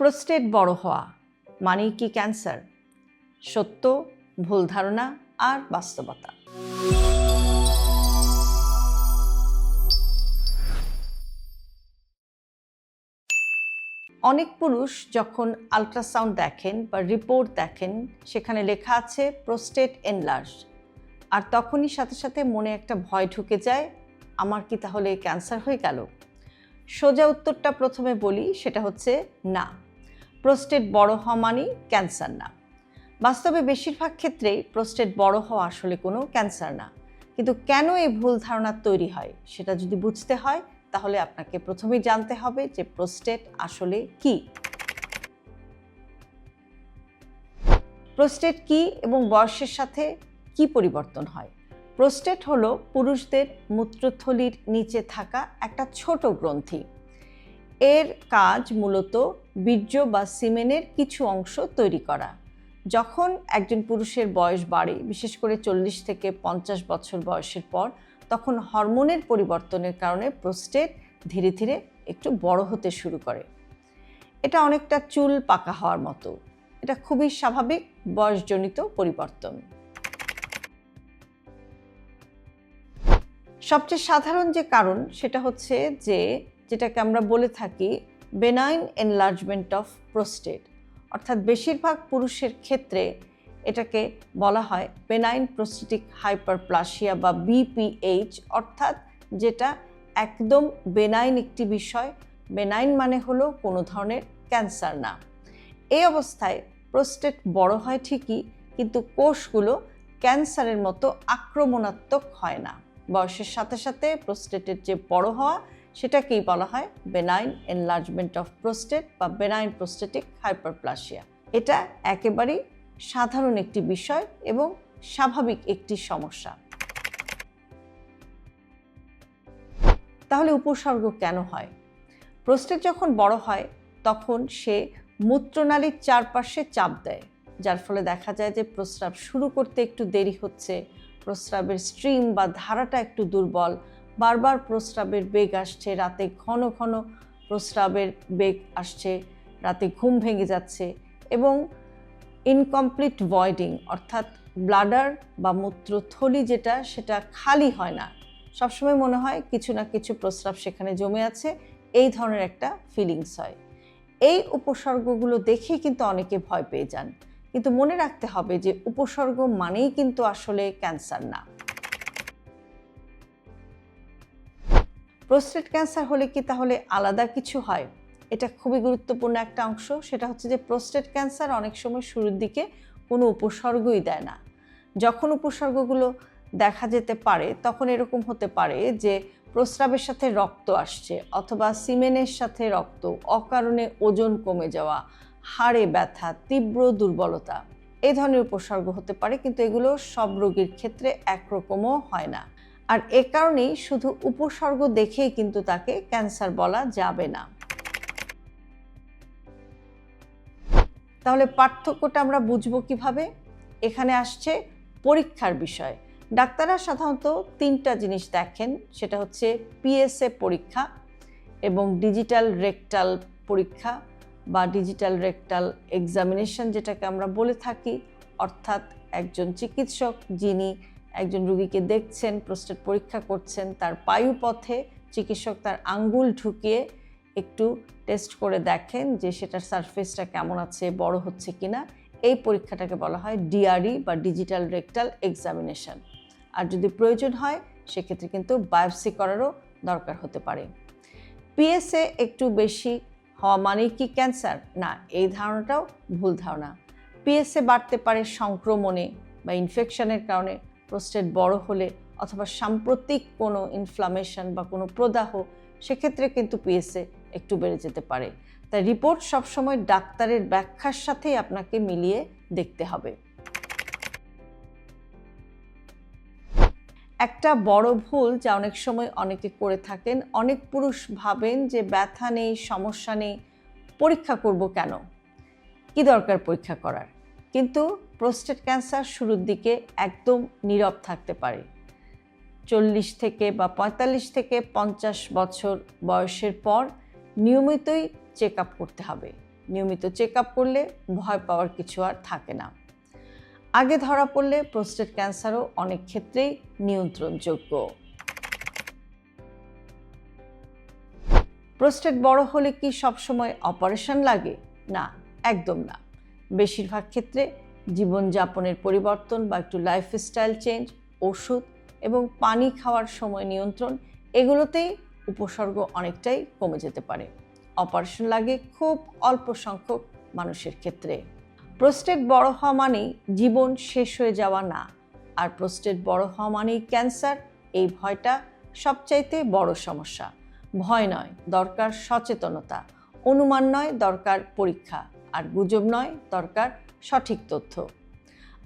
Prostate বড় হওয়া, মানেই কি ক্যান্সার? সত্য, ভুল ধারণা আর বাস্তবতা। অনেক পুরুষ যখন আলট্রাসাউন্ড দেখেন বা রিপোর্ট দেখেন, সেখানে লেখা আছে প্রোস্টেট এনলার্জ আর তখনই সাথে সাথে মনে একটা ভয় ঢুকে যায়, আমার কি তাহলে ক্যান্সার হয়ে গেল? সোজা উত্তরটা প্রথমে বলি, সেটা হচ্ছে না। প্রোস্টেট বড় হওয়া মানেই ক্যান্সার না। বাস্তবে বেশিরভাগ ক্ষেত্রেই প্রোস্টেট বড় হওয়া আসলে কোনো ক্যান্সার না। কিন্তু কেন এই ভুল ধারণা তৈরি হয় সেটা যদি বুঝতে হয়, তাহলে আপনাকে প্রথমেই জানতে হবে যে প্রোস্টেট আসলে কি। প্রোস্টেট কি এবং বয়সের সাথে কি পরিবর্তন হয়? প্রোস্টেট হলো পুরুষদের মূত্রথলির নিচে থাকা একটা ছোট গ্রন্থি। এর কাজ মূলত বীর্য বা সিমেনের কিছু অংশ তৈরি করা। যখন একজন পুরুষের বয়স বাড়ে, বিশেষ করে চল্লিশ থেকে পঞ্চাশ বছর বয়সের পর, তখন হরমোনের পরিবর্তনের কারণে প্রোস্টেট ধীরে ধীরে একটু বড় হতে শুরু করে। এটা অনেকটা চুল পাকা হওয়ার মতো। এটা খুবই স্বাভাবিক বয়সজনিত পরিবর্তন। সবচেয়ে সাধারণ যে কারণ, সেটা হচ্ছে যে যেটাকে আমরা বলে থাকি বেনাইন এনলার্জমেন্ট অফ প্রোস্টেট অর্থাৎ বেশিরভাগ পুরুষের ক্ষেত্রে এটাকে বলা হয় বেনাইন প্রোস্টেটিক হাইপারপ্লাসিয়া বা বিপিএইচ অর্থাৎ যেটা একদম বেনাইন একটি বিষয়। বেনাইন মানে হলো কোনো ধরনের ক্যান্সার না। এই অবস্থায় প্রোস্টেট বড় হয় ঠিকই, কিন্তু কোষগুলো ক্যান্সারের মতো আক্রমণাত্মক হয় না। বয়সের সাথে সাথে প্রোস্টেটের যে বড় হওয়া সেটাকেই বলা হয়? বেনাইন এনলার্জমেন্ট অফ প্রোস্টেট বা বেনাইন প্রোস্টেটিক হাইপারপ্লাসিয়া এটা একেবারেই সাধারণ একটি বিষয় এবং স্বাভাবিক একটি সমস্যা। তাহলে উপসর্গ কেন হয়? প্রোস্টেট যখন বড় হয়, তখন সে মূত্রনালীর চারপাশে চাপ দেয়, যার ফলে দেখা যায় যে প্রস্রাব শুরু করতে একটু দেরি হচ্ছে, প্রস্রাবের স্ট্রিম বা ধারাটা একটু দুর্বল বারবার প্রস্রাবের বেগ আসছে, রাতে ঘন ঘন প্রস্রাবের বেগ আসছে, রাতে ঘুম ভেঙে যাচ্ছে এবং ইনকমপ্লিট ভয়েডিং অর্থাৎ ব্লাডার বা মূত্রথলি যেটা, সেটা খালি হয় না। সবসময় মনে হয় কিছু না কিছু প্রস্রাব সেখানে জমে আছে, এই ধরনের একটা ফিলিংস হয়। এই উপসর্গগুলো দেখেই কিন্তু অনেকে ভয় পেয়ে যান। কিন্তু মনে রাখতে হবে যে উপসর্গ মানেই কিন্তু আসলে ক্যান্সার না। প্রোস্টেট ক্যান্সার হলে কি তাহলে আলাদা কিছু হয়? এটা খুবই গুরুত্বপূর্ণ একটা অংশ। সেটা হচ্ছে যে প্রোস্টেট ক্যান্সার অনেক সময় শুরুর দিকে কোনো উপসর্গই দেয় না। যখন উপসর্গগুলো দেখা যেতে পারে, তখন এরকম হতে পারে যে প্রস্রাবের সাথে রক্ত আসছে অথবা সিমেনের সাথে রক্ত, অকারণে ওজন কমে যাওয়া, হাড়ে ব্যথা, তীব্র দুর্বলতা। এই ধরনের উপসর্গ হতে পারে, কিন্তু এগুলো সব রোগীর ক্ষেত্রে একরকমও হয় না। আর এ কারণেই শুধু উপসর্গ দেখেই কিন্তু তাকে ক্যান্সার বলা যাবে না। তাহলে পার্থক্যটা আমরা বুঝব কীভাবে? এখানে আসছে পরীক্ষার বিষয়। ডাক্তাররা সাধারণত তিনটা জিনিস দেখেন, সেটা হচ্ছে পিএসএ পরীক্ষা এবং ডিজিটাল রেকটাল পরীক্ষা বা ডিজিটাল রেকটাল এক্সামিনেশন যেটাকে আমরা বলে থাকি, অর্থাৎ একজন চিকিৎসক যিনি একজন রুগীকে দেখছেন, প্রস্টেট পরীক্ষা করছেন, তার পায়ুপথে চিকিৎসক তার আঙ্গুল ঢুকিয়ে একটু টেস্ট করে দেখেন যে সেটার সারফেসটা কেমন আছে, বড় হচ্ছে কিনা। এই পরীক্ষাটাকে বলা হয় ডিআরই বা ডিজিটাল রেকটাল এক্সামিনেশন। আর যদি প্রয়োজন হয়, সেক্ষেত্রে কিন্তু বায়োপসি করারও দরকার হতে পারে। পিএসএ একটু বেশি হওয়া মানেই কি ক্যান্সার? না, এই ধারণাটাও ভুল ধারণা। পিএসএ বাড়তে পারে সংক্রমণে বা ইনফেকশনের কারণে। প্রোস্টেট বড় হলে অথবা সাম্প্রতিক কোনো ইনফ্লামেশন বা কোনো প্রদাহ, সেক্ষেত্রে কিন্তু পিএসএ একটু বেড়ে যেতে পারে। তাই রিপোর্ট সবসময় ডাক্তারের ব্যাখ্যার সাথেই আপনাকে মিলিয়ে দেখতে হবে। একটা বড় ভুল যা অনেক সময় অনেকে করে থাকেন, অনেক পুরুষ ভাবেন যে ব্যথা নেই, সমস্যা নেই, পরীক্ষা করব কেন? কি দরকার পরীক্ষা করার? কিন্তু প্রোস্টেট ক্যান্সার শুরুর দিকে একদম নীরব থাকতে পারে। চল্লিশ থেকে বা পঁয়তাল্লিশ থেকে পঞ্চাশ বছর বয়সের পর নিয়মিতই চেক আপ করতে হবে। নিয়মিত চেক আপ করলে ভয় পাওয়ার কিছু আর থাকে না। আগে ধরা পড়লে প্রোস্টেট ক্যান্সারও অনেক ক্ষেত্রেই নিয়ন্ত্রণযোগ্য। প্রোস্টেট বড় হলে কি সবসময় অপারেশন লাগে? না, একদম না। বেশিরভাগ ক্ষেত্রে জীবনযাপনের পরিবর্তন বা একটু লাইফস্টাইল চেঞ্জ ওষুধ এবং পানি খাওয়ার সময় নিয়ন্ত্রণ, এগুলোতেই উপসর্গ অনেকটাই কমে যেতে পারে। অপারেশন লাগে খুব অল্প সংখ্যক মানুষের ক্ষেত্রে। প্রোস্টেট বড় হওয়া মানেই জীবন শেষ হয়ে যাওয়া না। আর প্রোস্টেট বড় হওয়া মানেই ক্যান্সার এই ভয়টা সবচাইতে বড় সমস্যা। ভয় নয়, দরকার সচেতনতা। অনুমান নয়, দরকার পরীক্ষা। আর গুজব নয়, দরকার সঠিক তথ্য।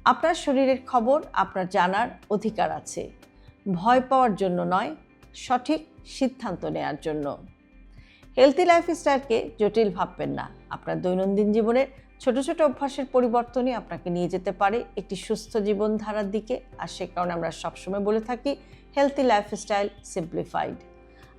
আপনার শরীরের খবর, আপনার জানার অধিকার আছে। ভয় পাওয়ার জন্য নয়, সঠিক সিদ্ধান্ত নেওয়ার জন্য। হেলথি লাইফস্টাইলকে জটিল ভাববেন না। আপনার দৈনন্দিন জীবনের ছোট ছোট অভ্যাসের পরিবর্তনই আপনাকে নিয়ে যেতে পারে একটি সুস্থ জীবনধারার দিকে। আর সে কারণে আমরা সবসময় বলে থাকি হেলথি লাইফস্টাইল সিম্পলিফাইড